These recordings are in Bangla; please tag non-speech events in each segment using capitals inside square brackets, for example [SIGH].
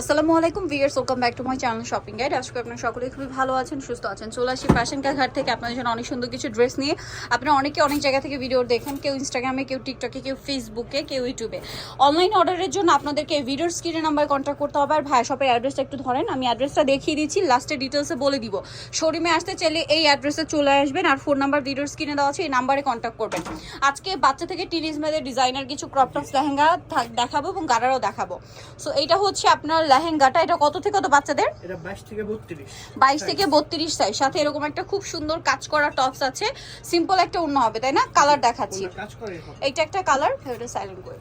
আসসালামু আলাইকুম viewers welcome back to my channel shopping guide আজকে আপনারা সকলেই খুবই ভালো আছেন, সুস্থ আছেন। চলে আসি ফ্যাশন ঘাট থেকে আপনাদের জন্য অনেক সুন্দর কিছু ড্রেস নিয়ে। আপনারা অনেকে অনেক জায়গা থেকে ভিডিও দেখেন, কেউ ইনস্টাগ্রামে কেউ টিকটকে কেউ ফেসবুকে কেউ ইউটিউবে অনলাইন অর্ডারের জন্য আপনাদেরকে ভিডিওর স্ক্রিনে নাম্বার কন্ট্যাক্ট করতে হবে। আর ভাই শপের অ্যাড্রেসটা একটু ধরেন, আমি অ্যাড্রেসটা দেখিয়ে দিচ্ছি লাস্টে ডিটেলসে বলে দিব। শোরুমে আসতে চাইলে এই অ্যাড্রেসে চলে আসবেন, আর ফোন নাম্বার ভিডিওর স্ক্রিনে দেওয়া আছে, এই নাম্বারে কন্ট্যাক্ট করবেন। আজকে বাচ্চা থেকে টিনেজ মেয়েদের ডিজাইনার কিছু ক্রপ টপস লেহেঙ্গা দেখাবো এবং গাড়ারও দেখাবো। সো এইটা হচ্ছে আপনার লেহেঙ্গাটা এটা কত থেকে কত বাচ্চাদের? এটা বাইশ থেকে বত্রিশ। বাইশ থেকে বত্রিশ সাইজ সাথে এরকম একটা খুব সুন্দর কাজ করা টপস আছে। সিম্পল একটা অন্য হবে তাই না? কালার দেখাচ্ছি। কাজ করে এখন। এইটা একটা কালার এটা সাইলেন্ট করে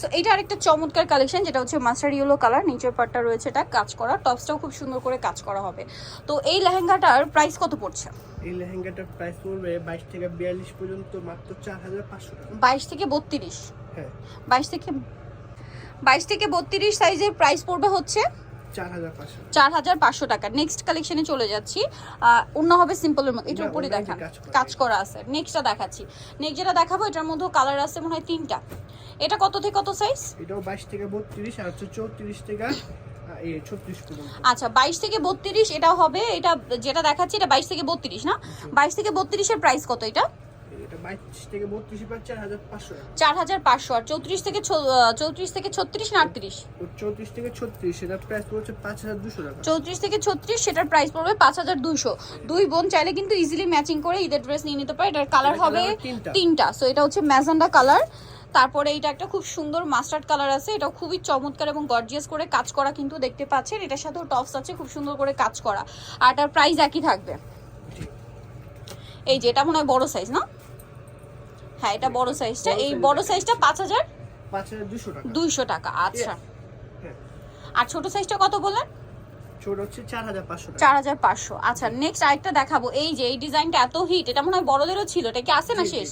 সো এইটা আরেকটা চমৎকার কালেকশন যেটা হচ্ছে মাস্টার ইয়েলো কালার নিচের পাটটা রয়েছে এটা কাজ করা। টপসটাও খুব সুন্দর করে কাজ করা হবে। তো এই লেহেঙ্গাটার প্রাইস কত পড়ছে? এই লেহেঙ্গাটার প্রাইস পড়বে বাইশ থেকে বিয়াল্লিশ পর্যন্ত মাত্র চার হাজার পাঁচশো টাকা। বাইশ থেকে বত্রিশ? হ্যাঁ। বাইশ থেকে বাইশ থেকে বত্রিশ সাইজের প্রাইস পড়বে হচ্ছে চার হাজার পাঁচশো টাকা। নেক্সট কালেকশনে চলে যাচ্ছি। অন্য হবে সিম্পলের মধ্যে। এটার উপরে দেখান কাজ করা। আছে। নেক্সটটা দেখাচ্ছি। নেক্সট যেটা দেখাবো এটার মধ্যে কালার আছে মনে হয় তিনটা। এটা কত থেকে কত সাইজ এটাও বাইশ থেকে বত্রিশ আর হচ্ছে চৌত্রিশ থেকে আচ্ছা বাইশ থেকে বত্রিশ এটাও হবে এটা যেটা দেখাচ্ছি এটা বাইশ থেকে বত্রিশ না? বাইশ থেকে বত্রিশের প্রাইস কত এটা? চার হাজার পাঁচশো আর চৌত্রিশ থেকে চৌত্রিশ থেকে ছত্রিশ না আটত্রিশ? চৌত্রিশ থেকে ছত্রিশ এটার প্রাইস পড়ছে পাঁচ হাজার দুশো টাকা। চৌত্রিশ থেকে ছত্রিশ সেটার প্রাইস পড়বে পাঁচ হাজার দুইশো। দুই বোন চাইলে কিন্তু ইজিলি ম্যাচিং করে ঈদের ড্রেস নিয়ে নিতে পারে। এটার কালার হবে তিনটা। তিনটা। সো এটা হচ্ছে ম্যাজেন্ডা কালার তারপরে এটা একটা খুব সুন্দর মাস্টার্ড কালার আছে। এটা খুবই চমৎকার এবং গর্জিয়াস করে কাজ করা কিন্তু দেখতে পাচ্ছেন। এটার সাথেও টপস আছে খুব সুন্দর করে কাজ করা। আর এটার প্রাইস একই থাকবে। এই যে এটা মনে হয় বড় সাইজ না? হ্যাঁ এটা বড় সাইজটা এই বড় সাইজটা পাঁচ হাজার দুইশো টাকা আচ্ছা। আর ছোট সাইজটা কত বললেন? চার হাজার পাঁচশো আচ্ছা নেক্সট আরেকটা দেখাবো। এই যে এই ডিজাইনটা এত হিট এটা মনে হয় বড়দেরও ছিল এটা কি আছে না শেষ?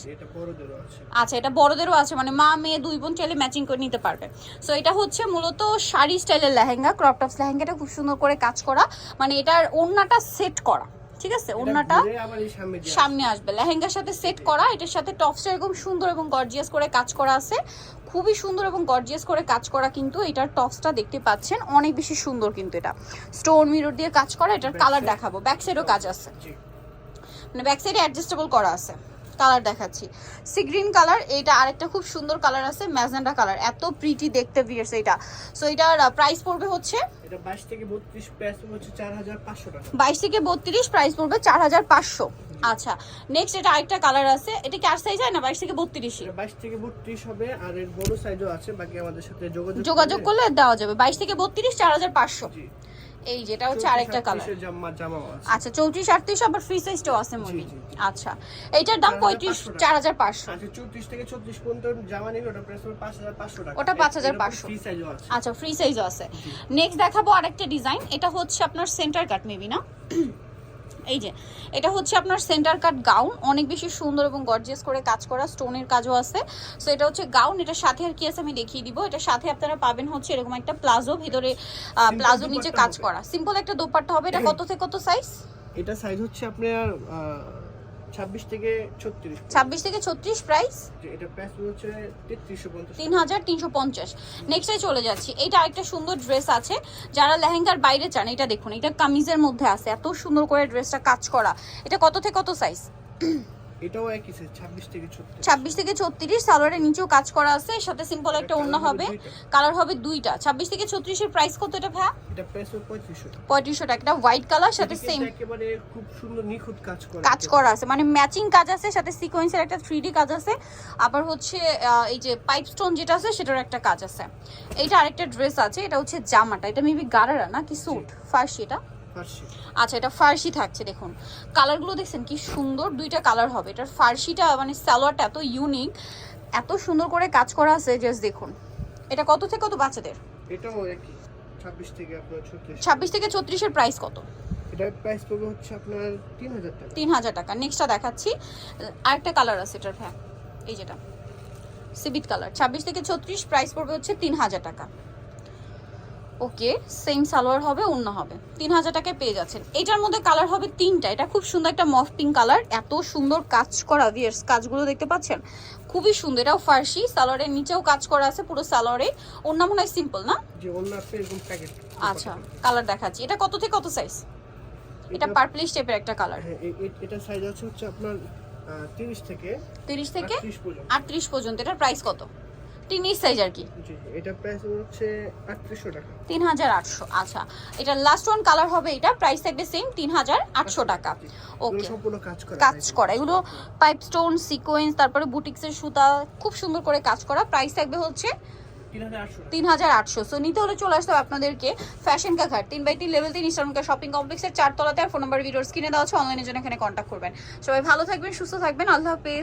আচ্ছা এটা বড়দেরও আছে মানে মা মেয়ে দুই বোন চাইলে ম্যাচিং করে নিতে পারবে। সো এটা হচ্ছে মূলত শাড়ি স্টাইলের লেহেঙ্গা ক্রপ টপস লেহেঙ্গাটা খুব সুন্দর করে কাজ করা। মানে এটার ওড়নাটা সেট করা। ঠিক আছে? ওড়নাটা সামনে আসবে। লেহেঙ্গার সাথে সেট করা এটার সাথে টপসটা এরকম সুন্দর এবং গর্জিয়াস করে কাজ করা আছে। খুবই সুন্দর এবং গর্জিয়াস করে কাজ করা কিন্তু এটার টপসটা দেখতে পাচ্ছেন। অনেক বেশি সুন্দর কিন্তু এটা। স্টোন মিরর দিয়ে কাজ করা এটার কালার দেখাবো। ব্যাক সাইডও কাজ আছে। মানে ব্যাক সাইডে অ্যাডজাস্টেবল করা আছে। কালার দেখাচ্ছি। সি গ্রিন কালার এইটা আরেকটা খুব সুন্দর কালার আছে ম্যাজেন্ডা কালার। এত প্রিটি দেখতে ভিয়ার্স এটা সো এটার প্রাইস পড়বে হচ্ছে এটা বাইশ থেকে বত্রিশ প্রাইস হচ্ছে চার হাজার পাঁচশো টাকা। বাইশ থেকে বত্রিশ প্রাইস পড়বে চার হাজার পাঁচশো। আচ্ছা নেক্সট এটা আরেকটা কালার আছে। এটা কি আর সাইজ হয় না বাইশ থেকে বত্রিশই? এটা বাইশ থেকে বত্রিশ হবে আর এর বড় সাইজও আছে বাকি আমাদের সাথে যোগাযোগ যোগাযোগ করলে দেওয়া যাবে। বাইশ থেকে বত্রিশ চার হাজার পাঁচশো। জি। এই যেটা হচ্ছে আরেকটা কালার আচ্ছা চৌত্রিশ আটত্রিশ আবার ফ্রি সাইজটাও আছে মনি জি। আচ্ছা এইটার দাম পঁয়ত্রিশ চার হাজার পাঁচশো। আচ্ছা চৌত্রিশ থেকে চৌত্রিশ পর্যন্ত জামা নিবে ওটা প্রাইস হবে পাঁচ হাজার পাঁচশো টাকা। ওটা পাঁচ হাজার পাঁচশো। আচ্ছা ফ্রি সাইজও আছে। নেক্সট দেখাবো আরেকটা ডিজাইন এটা হচ্ছে আপনার সেন্টার কাট মেবি না? [COUGHS] এই যে এটা হচ্ছে আপনার সেন্টার কাট গাউন অনেক বেশি সুন্দর এবং গর্জিয়াস করে কাজ করা স্টোনের কাজও আছে। সো এটা হচ্ছে গাউন এটা সাথে আর কি আছে আমি দেখিয়ে দিব। এটা সাথে আপনারা পাবেন হচ্ছে এরকম একটা প্লাজো ভিতরে প্লাজো নিচে কাজ করা। সিম্পল একটা দোপাট্টা হবে। এটা কত থেকে কত সাইজ এটা সাইজ হচ্ছে আপনার ছাব্বিশ থেকে ছত্রিশ ছাব্বিশ থেকে ছত্রিশ প্রাইস এটা প্রাইস হচ্ছে তেত্রিশশো পঞ্চাশ তিন হাজার তিনশো পঞ্চাশ। নেক্সটে চলে যাচ্ছি। এটা আরেকটা সুন্দর ড্রেস আছে। যারা লেহেঙ্গার বাইরে চান এটা দেখুন এটা কামিজের মধ্যে আছে। এত সুন্দর করে ড্রেসটা কাজ করা। এটা কত থেকে কত সাইজ এটাও একই সাইজ ছাব্বিশ থেকে ছত্রিশ। ছাব্বিশ থেকে ছত্রিশ সালোয়ারের নিচেও কাজ করা আছে এর সাথে সিম্পল একটা অন্য হবে কালার হবে দুইটা। ছাব্বিশ থেকে ছত্রিশের প্রাইস কত এটা ভাইয়া? এটা প্রাইস হবে পঁয়ত্রিশশো টাকা। এটা হোয়াইট কালার সাথে সেম একেবারে খুব সুন্দর নিখুঁত কাজ করা কাজ করা আছে মানে ম্যাচিং কাজ আছে সাথে সিকোয়েন্সের একটা থ্রি কাজ আছে। আবার হচ্ছে এই যে পাইপ স্টোন যেটা আছে সেটার একটা কাজ আছে। এইটা আরেকটা ড্রেস আছে এটা হচ্ছে জামাটা এটা মেবি গারারা না কি স্যুট ফার্সি এটা? আচ্ছা এটা ফার্সি থাকছে দেখুন। কালারগুলো দেখছেন কি সুন্দর দুইটা কালার হবে। এটার ফার্সিটা মানে সালোয়ারটা এত ইউনিক এত সুন্দর করে কাজ করা আছে জাস্ট দেখুন। এটা কত থেকে কত বাচ্চাদের? এটাও একই। ছাব্বিশ থেকে আপনার ছত্রিশ। ছাব্বিশ থেকে ছত্রিশের প্রাইস কত? এটার প্রাইস পড়বে হচ্ছে আপনার তিন হাজার টাকা। তিন হাজার টাকা। নেক্সটটা দেখাচ্ছি। আরেকটা কালার আছে এটার হ্যাঁ। এই যেটা। সিবিট কালার ছাব্বিশ থেকে ছত্রিশ প্রাইস পড়বে হচ্ছে তিন হাজার টাকা। ওকে সেম সালোয়ার হবে অন্য হবে। তিন হাজার টাকায় পেয়ে যাচ্ছেন। এটার মধ্যে কালার হবে তিনটা। এটা খুব সুন্দর একটা মফ পিঙ্ক কালার এত সুন্দর কাজ করা ভিয়ার্স কাজগুলো দেখতে পাচ্ছেন? খুবই সুন্দর। এটাও ফার্সি সালোয়ারের নিচেও কাজ করা আছে পুরো সালোয়ারে। অন্য মনে হয় সিম্পল না? আচ্ছা কালার দেখাচ্ছি। এটা কত থেকে কত সাইজ এটা পার্পলিশ টাইপের একটা কালার হ্যাঁ এটা সাইজ আছে হচ্ছে আপনার তিরিশ থেকে তিরিশ থেকে আটত্রিশ পর্যন্ত। আটত্রিশ পর্যন্ত। এটার প্রাইস কত? টিনিস সাইজ আর কি। এটা প্রাইস হচ্ছে আটত্রিশশো টাকা। তিন হাজার আটশো আচ্ছা। এটা লাস্ট ওয়ান কালার হবে এটা প্রাইস থাকবে সেম তিন হাজার আটশো টাকা। ওকে সম্পূর্ণ কাজ করা কাজ করা। এগুলো পাইপ স্টোন সিকোয়েন্স তারপরে বুটিক্সের সুতা খুব সুন্দর করে কাজ করা। প্রাইস থাকবে হচ্ছে তিন হাজার আটশো। সো নিতে হলে চলে আসতে হবে আপনাদেরকে ফ্যাশন কা ঘাট তিন বাই তিন লেভেল তিন ইস্টার্নকা শপিং কমপ্লেক্সের চারতলাতে আর ফোন নাম্বার ভিডিওর স্ক্রিনে দেওয়া আছে। অনলাইনের জন্য এখানে কন্ট্যাক্ট করবেন। সবাই ভালো থাকবেন সুস্থ থাকবেন। আল্লাহ হাফেজ।